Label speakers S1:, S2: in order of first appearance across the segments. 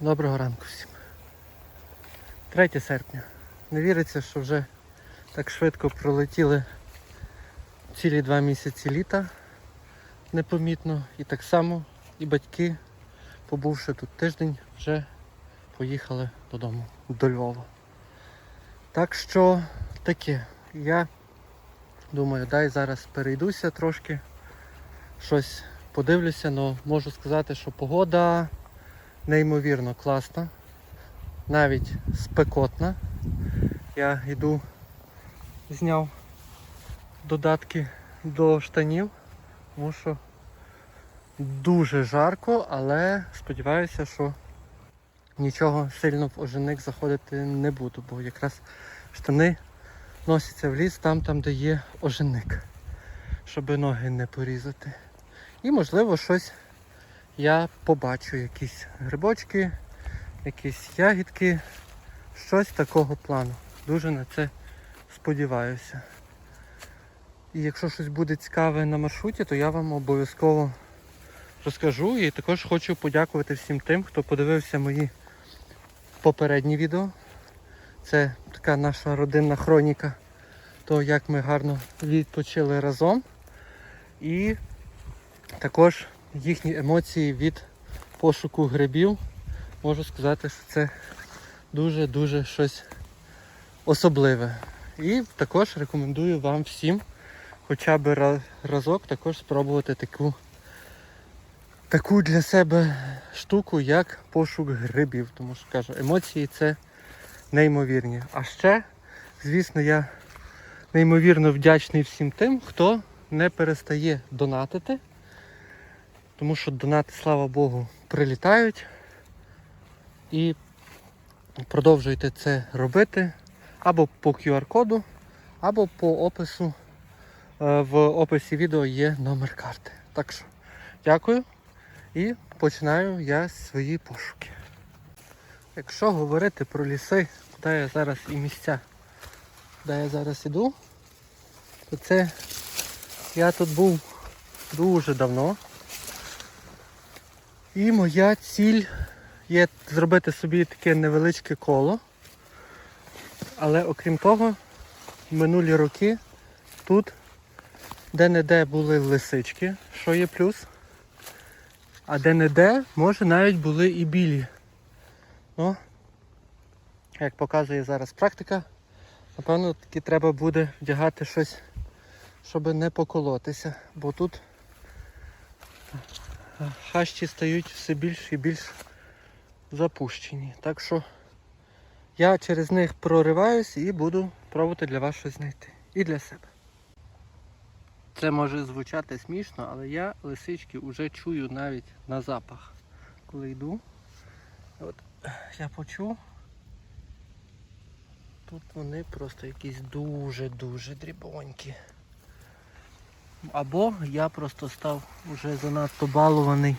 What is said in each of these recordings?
S1: Доброго ранку всім. 3 серпня. Не віриться, що вже так швидко пролетіли цілі два місяці літа непомітно. І так само і батьки, побувши тут тиждень, вже поїхали додому, до Львова. Так що таке. Я думаю, дай зараз перейдуся трошки, щось подивлюся, але можу сказати, що погода неймовірно класна, навіть спекотна. Я йду, зняв додатки до штанів, тому що дуже жарко, але сподіваюся, що нічого сильно в оженик заходити не буду, бо якраз штани носяться в ліс там, там де є оженик, щоб ноги не порізати. І можливо щось я побачу якісь грибочки, якісь ягідки, щось такого плану. Дуже на це сподіваюся. І якщо щось буде цікаве на маршруті, то я вам обов'язково розкажу. І також хочу подякувати всім тим, хто подивився мої попередні відео. Це така наша родинна хроніка, того як ми гарно відпочили разом. І також їхні емоції від пошуку грибів. Можу сказати, що це дуже-дуже щось особливе. І також рекомендую вам всім хоча б разок також спробувати таку, таку для себе штуку, як пошук грибів. Тому що кажу, емоції це неймовірні. А ще, звісно, я неймовірно вдячний всім тим, хто не перестає донатити. Тому що донати, слава Богу, прилітають. І продовжуйте це робити або по QR-коду, або по опису. Е, В описі відео є номер карти. Так що дякую і починаю я свої пошуки. Якщо говорити про ліси, куди я зараз і місця, куди я зараз іду, то це я тут був дуже давно. І моя ціль є зробити собі таке невеличке коло. Але окрім того, минулі роки тут де-не-де були лисички, що є плюс. А де-не-де, може навіть були і білі. Ну, як показує зараз практика, напевно таки треба буде вдягати щось, щоб не поколотися, бо тут хащі стають все більш і більш запущені. Так що я через них прориваюсь і буду пробувати для вас щось знайти. І для себе. Це може звучати смішно, але я лисички вже чую навіть на запах. Коли йду. От я почув. Тут вони просто якісь дуже-дуже дрібонькі. Або я просто став вже занадто балований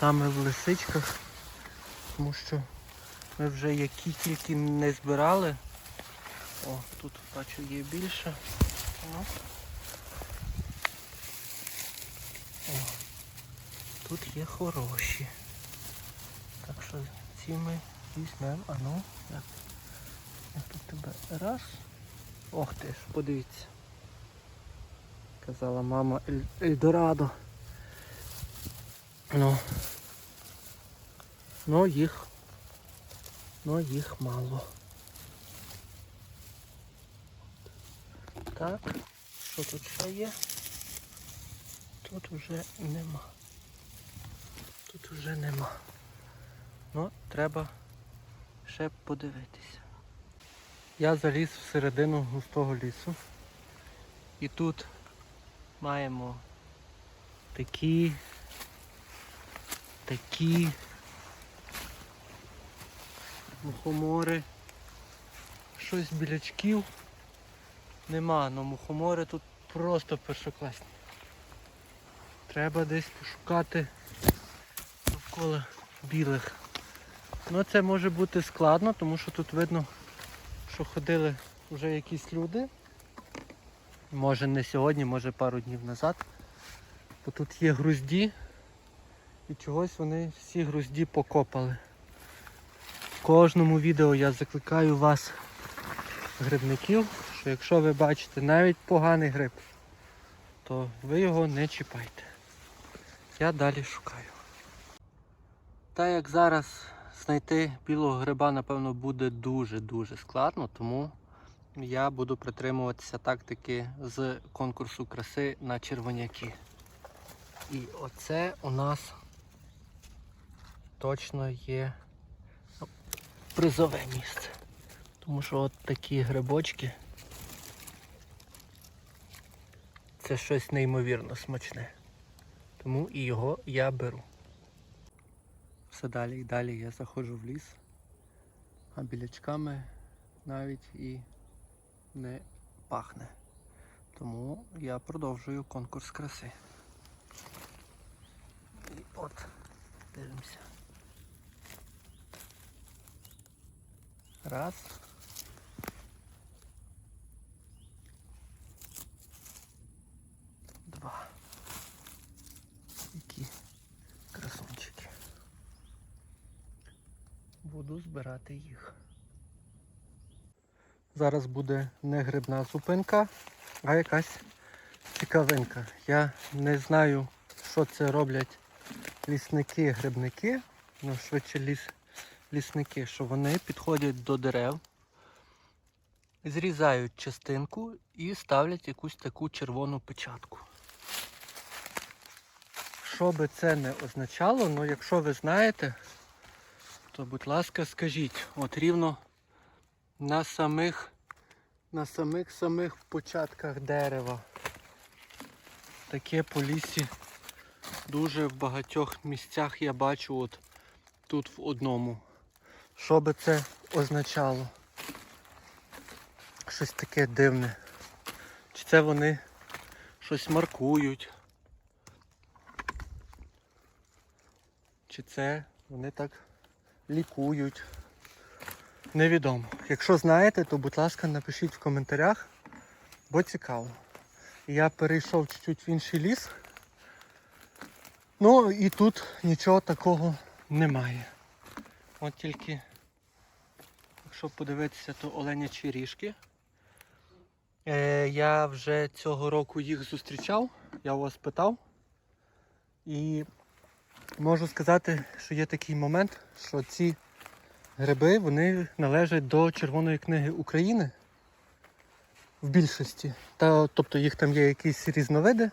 S1: саме в лисичках, тому що ми вже які тільки не збирали. О, тут бачу є більше. О. О, тут є хороші. Так що ці ми візьмемо. А ну, як, як тут тебе раз. Ох ти ж, подивіться. Казала мама Ель- Ельдорадо. Ну. Ну їх. Ну їх мало. Так, що тут ще є? Тут вже нема. Тут вже нема. Ну, треба ще подивитися. Я заліз всередину густого лісу. І тут маємо такі, такі мухомори, щось білячків. Нема, але мухомори тут просто першокласні. Треба десь пошукати довкола білих. Ну це може бути складно, тому що тут видно, що ходили вже якісь люди. Може не сьогодні, може пару днів назад. Бо тут є грузді і чогось вони всі грузді покопали. кожному відео я закликаю вас, грибників, що якщо ви бачите навіть поганий гриб, то ви його не чіпайте. Я далі шукаю. Та як зараз знайти білого гриба, напевно, буде дуже-дуже складно, тому я буду притримуватися тактики з конкурсу краси на червоняки. І оце у нас точно є призове місце. Тому що от такі грибочки це щось неймовірно смачне. Тому і його я беру. Все далі і далі я заходжу в ліс, а білячками навіть і не пахне. Тому я продовжую конкурс краси. І от, дивимося. Раз. Два. Які красунчики. Буду збирати їх. Зараз буде не грибна зупинка, а якась цікавинка. Я не знаю, що це роблять лісники-грибники, ну швидше ліс, лісники, що вони підходять до дерев, зрізають частинку і ставлять якусь таку червону печатку. Що би це не означало, ну якщо ви знаєте, то будь ласка скажіть, от рівно на самих на самих самих початках дерева. Таке по лісі дуже в багатьох місцях я бачу от тут в одному. Що би це означало? Щось таке дивне. Чи це вони щось маркують? Чи це вони так лікують? Невідомо. Якщо знаєте, то будь ласка напишіть в коментарях, бо цікаво. Я перейшов чуть-чуть в інший ліс. Ну і тут нічого такого немає. От тільки, якщо подивитися, то оленячі ріжки. Е, я вже цього року їх зустрічав, я у вас питав. І можу сказати, що є такий момент, що ці гриби вони належать до Червоної книги України в більшості. Та, тобто їх там є якісь різновиди,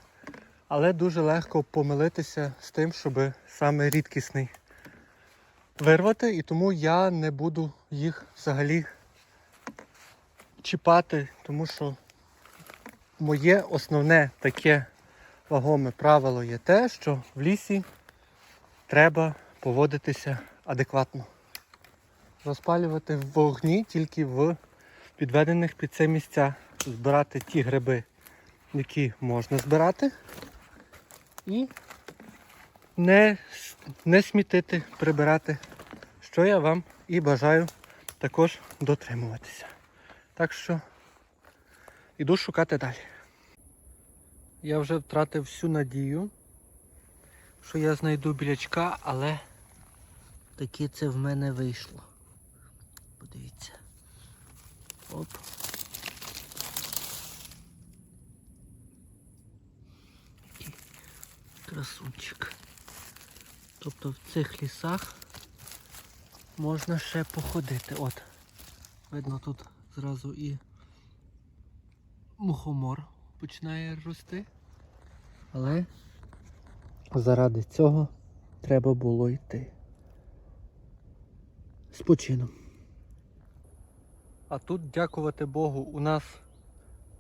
S1: але дуже легко помилитися з тим, щоб саме рідкісний вирвати, і тому я не буду їх взагалі чіпати, тому що моє основне таке вагоме правило є те, що в лісі треба поводитися адекватно розпалювати в вогні тільки в підведених під це місця. Збирати ті гриби, які можна збирати, і не, не смітити, прибирати, що я вам і бажаю також дотримуватися. Так що іду шукати далі. Я вже втратив всю надію, що я знайду білячка, але таки це в мене вийшло. Подивіться. Оп. Який красунчик. Тобто в цих лісах можна ще походити. От. Видно тут зразу і мухомор починає рости. Але заради цього треба було йти. З почином. А тут, дякувати Богу, у нас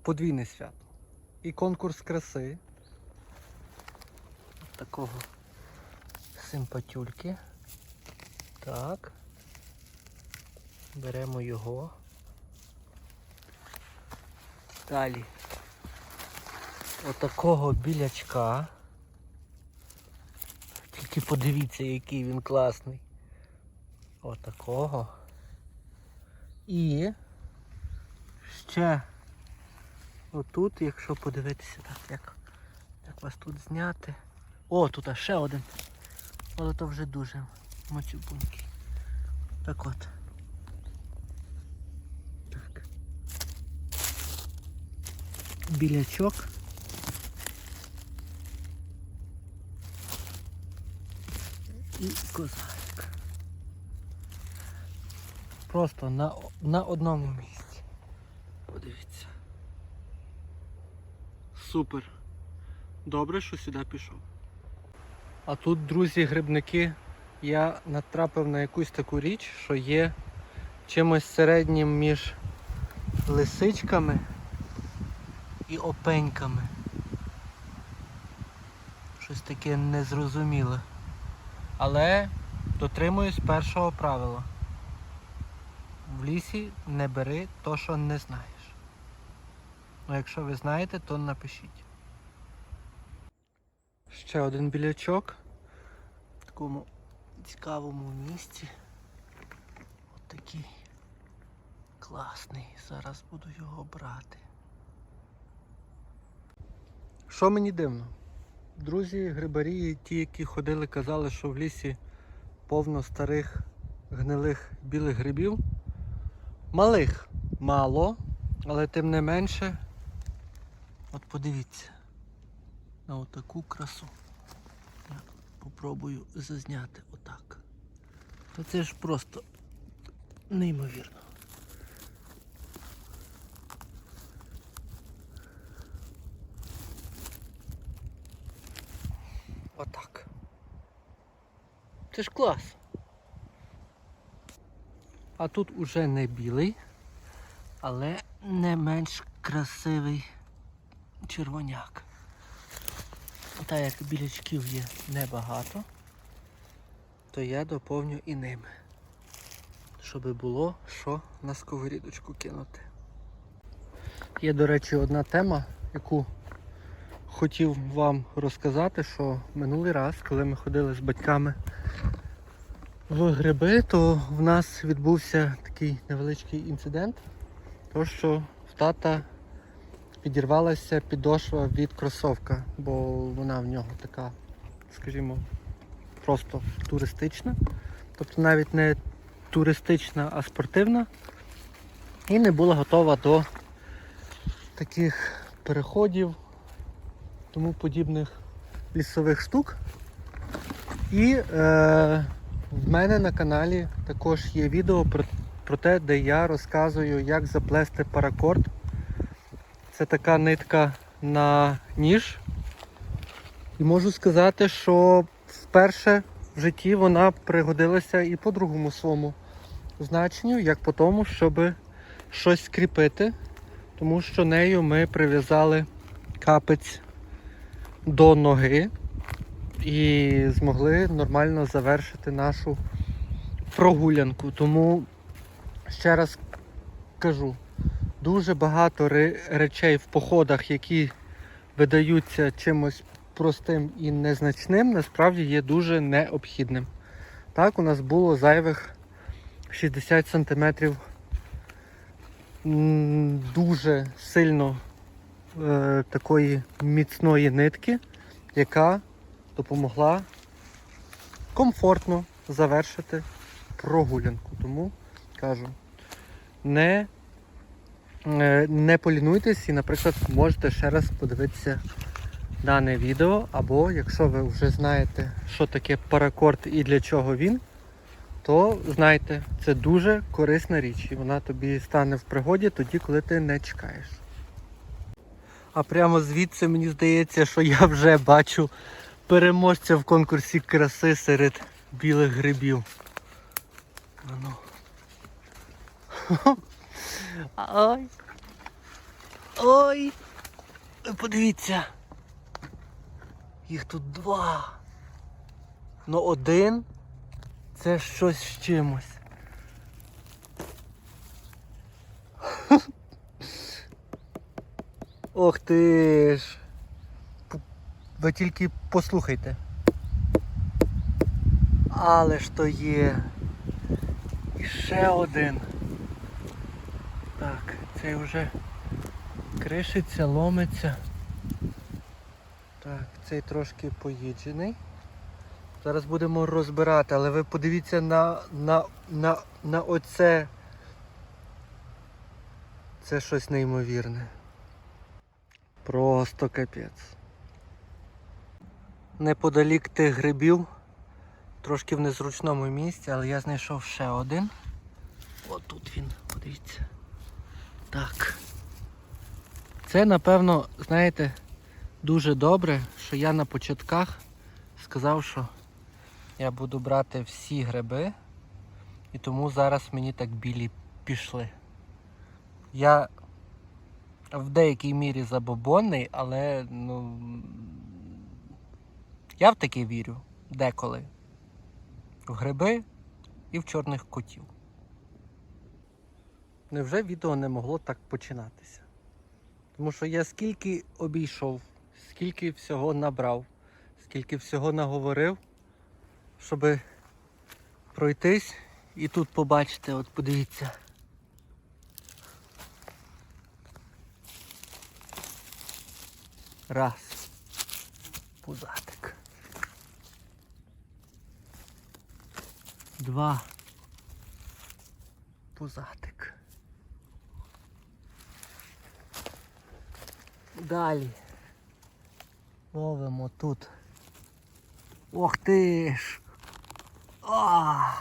S1: подвійне свято. І конкурс краси. Такого симпатюльки. Так. Беремо його. Далі. Отакого білячка. Тільки подивіться, який він класний. Отакого. І ще отут, якщо подивитися, так, як як вас тут зняти. О, тут а ще один. Але то вже дуже моцюбунький. Так от. Так. Білячок. І коза. Просто на, на одному місці. Подивіться. Супер. Добре, що сюди пішов. А тут, друзі, грибники, я натрапив на якусь таку річ, що є чимось середнім між лисичками і опеньками. Щось таке незрозуміле. Але дотримуюсь першого правила. В лісі не бери то, що не знаєш. Ну, якщо ви знаєте, то напишіть. Ще один білячок в такому цікавому місці. От такий класний. Зараз буду його брати. Що мені дивно? Друзі, грибарі, ті, які ходили, казали, що в лісі повно старих гнилих білих грибів. Малих мало, але тим не менше. От подивіться на отаку красу. Я попробую зазняти отак. Та це ж просто неймовірно. Отак. Це ж клас. А тут уже не білий, але не менш красивий червоняк. Та як білячків є небагато, то я доповню і ними. Щоб було що на сковорідочку кинути. Є, до речі, одна тема, яку хотів вам розказати, що минулий раз, коли ми ходили з батьками в гриби, то в нас відбувся такий невеличкий інцидент. То що в тата підірвалася підошва від кросовка, бо вона в нього така, скажімо, просто туристична. Тобто навіть не туристична, а спортивна. І не була готова до таких переходів, тому подібних лісових штук. І е, в мене на каналі також є відео про, про те, де я розказую, як заплести паракорд. Це така нитка на ніж. І можу сказати, що вперше в житті вона пригодилася і по другому своєму значенню, як по тому, щоб щось скріпити, тому що нею ми прив'язали капець до ноги і змогли нормально завершити нашу прогулянку. Тому ще раз кажу, дуже багато речей в походах, які видаються чимось простим і незначним, насправді є дуже необхідним. Так, у нас було зайвих 60 сантиметрів дуже сильно е, такої міцної нитки, яка допомогла комфортно завершити прогулянку. Тому кажу, не, е, не полінуйтесь і, наприклад, можете ще раз подивитися дане відео, або якщо ви вже знаєте, що таке паракорд і для чого він, то знайте, це дуже корисна річ, і вона тобі стане в пригоді тоді, коли ти не чекаєш. А прямо звідси мені здається, що я вже бачу переможця в конкурсі краси серед білих грибів. Ану. Ой. Ой. Подивіться. Їх тут два. Ну один це щось з чимось. Ох ти ж. Ви тільки послухайте. Але ж то є. І ще один. Так, цей вже кришиться, ломиться. Так, цей трошки поїджений. Зараз будемо розбирати, але ви подивіться на, на, на, на оце. Це щось неймовірне. Просто капець. Неподалік тих грибів, трошки в незручному місці, але я знайшов ще один. От тут він, подивіться. Так. Це, напевно, знаєте, дуже добре, що я на початках сказав, що я буду брати всі гриби, і тому зараз мені так білі пішли. Я в деякій мірі забобонний, але ну. Я в таке вірю деколи. В гриби і в чорних котів. Невже відео не могло так починатися? Тому що я скільки обійшов, скільки всього набрав, скільки всього наговорив, щоб пройтись і тут побачити, от подивіться. Раз. Пузатик. Два. Пузатик. Далі. Ловимо тут. Ох ти ж! А!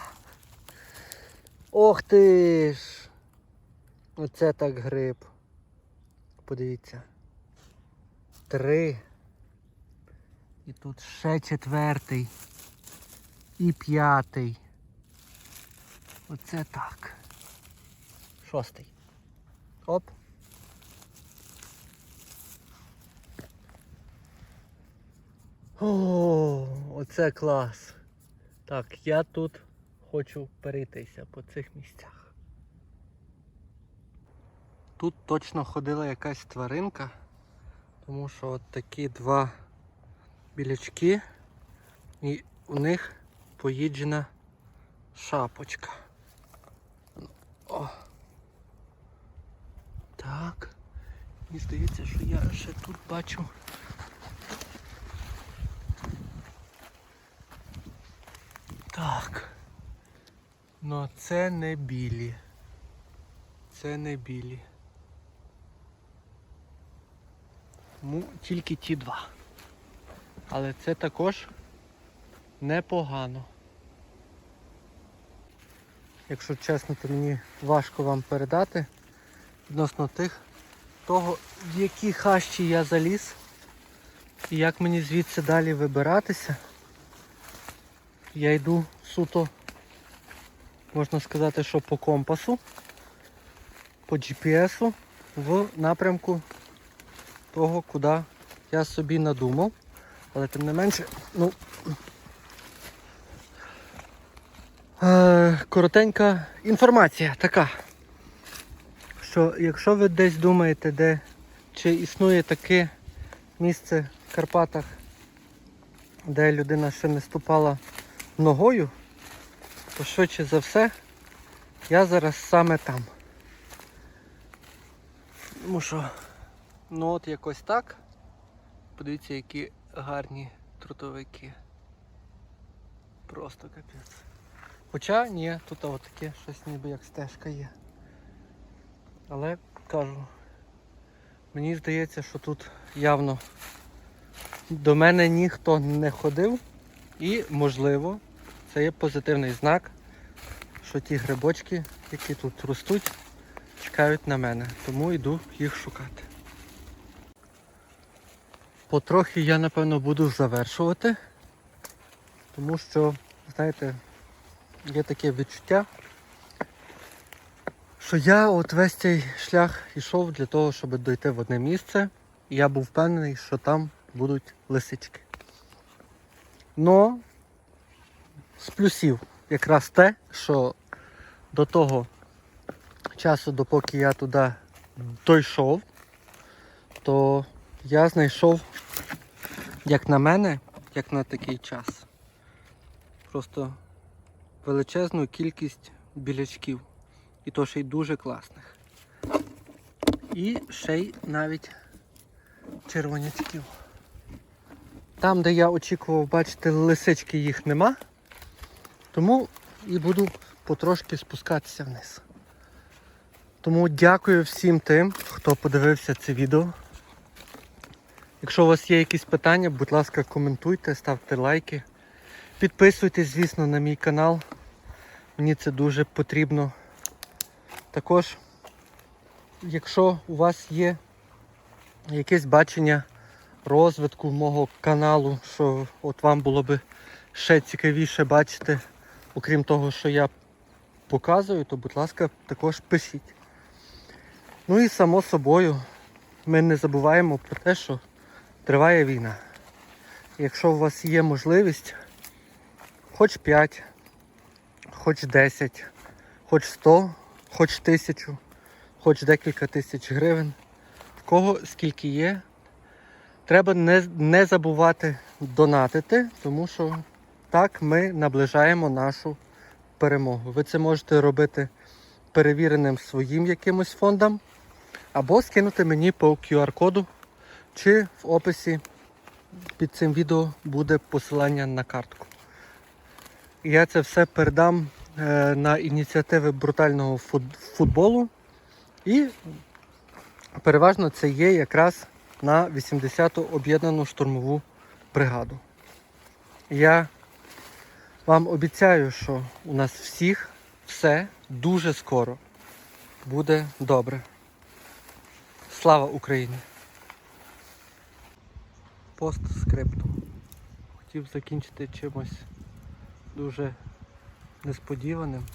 S1: Ох ти ж! Оце так гриб. Подивіться. Три. І тут ще четвертий. І п'ятий. Оце так. Шостий. Оп. О, оце клас. Так, я тут хочу перейтися по цих місцях. Тут точно ходила якась тваринка, тому що от такі два білячки і у них поїджена шапочка. О. Так. Мені здається, що я ще тут бачу. Так. Ну це не білі. Це не білі. Ну, тільки ті два. Але це також непогано. Якщо чесно, то мені важко вам передати відносно тих того, в які хащі я заліз і як мені звідси далі вибиратися. Я йду суто, можна сказати, що по компасу, по GPS в напрямку того, куди я собі надумав. Але тим не менше, ну коротенька інформація така, що якщо ви десь думаєте, де чи існує таке місце в Карпатах, де людина ще не ступала ногою, то швидше за все я зараз саме там. Тому що, ну от якось так. Подивіться, які гарні трутовики. Просто капець. Хоча ні, тут от таке щось ніби як стежка є. Але кажу, мені здається, що тут явно до мене ніхто не ходив і, можливо, це є позитивний знак, що ті грибочки, які тут ростуть, чекають на мене. Тому йду їх шукати. Потрохи я напевно буду завершувати, тому що, знаєте, є таке відчуття, що я от весь цей шлях йшов для того, щоб дойти в одне місце, і я був впевнений, що там будуть лисички. Но з плюсів якраз те, що до того часу, допоки я туди дійшов, то я знайшов, як на мене, як на такий час, просто величезну кількість білячків. І то ще й дуже класних. І ще й навіть червонячків. Там, де я очікував бачити лисички, їх нема. Тому і буду потрошки спускатися вниз. Тому дякую всім тим, хто подивився це відео. Якщо у вас є якісь питання, будь ласка, коментуйте, ставте лайки. Підписуйтесь, звісно, на мій канал. Мені це дуже потрібно. Також, якщо у вас є якесь бачення розвитку мого каналу, що от вам було би ще цікавіше бачити, окрім того, що я показую, то будь ласка, також пишіть. Ну і само собою, ми не забуваємо про те, що триває війна. Якщо у вас є можливість, хоч 5, хоч 10, хоч 100, хоч 1000, хоч декілька тисяч гривень, в кого скільки є, треба не, не забувати донатити, тому що так ми наближаємо нашу перемогу. Ви це можете робити перевіреним своїм якимось фондом, або скинути мені по QR-коду, чи в описі під цим відео буде посилання на картку. Я це все передам е, на ініціативи брутального футболу. І переважно це є якраз на 80-ту об'єднану штурмову бригаду. Я вам обіцяю, що у нас всіх все дуже скоро буде добре. Слава Україні! Постскриптум. Хотів закінчити чимось дуже несподіваним.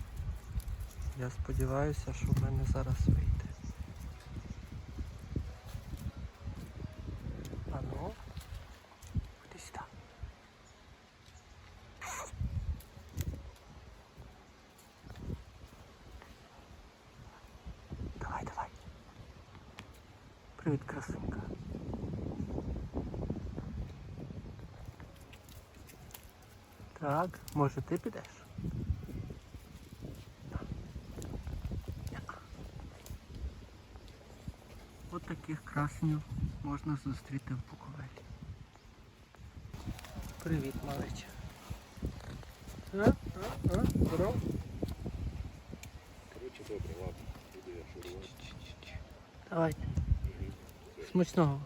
S1: Я сподіваюся, що в мене зараз вийде. Ану, ходи сюди. Давай, давай. Привіт, красунька. Так, може ти підеш? От таких красенів можна зустріти в Буковелі. Привіт, малеча. А? А? А? Здоров?
S2: Коротше, добре, ладно. Буду я шурувати.
S1: Давай. Смачного.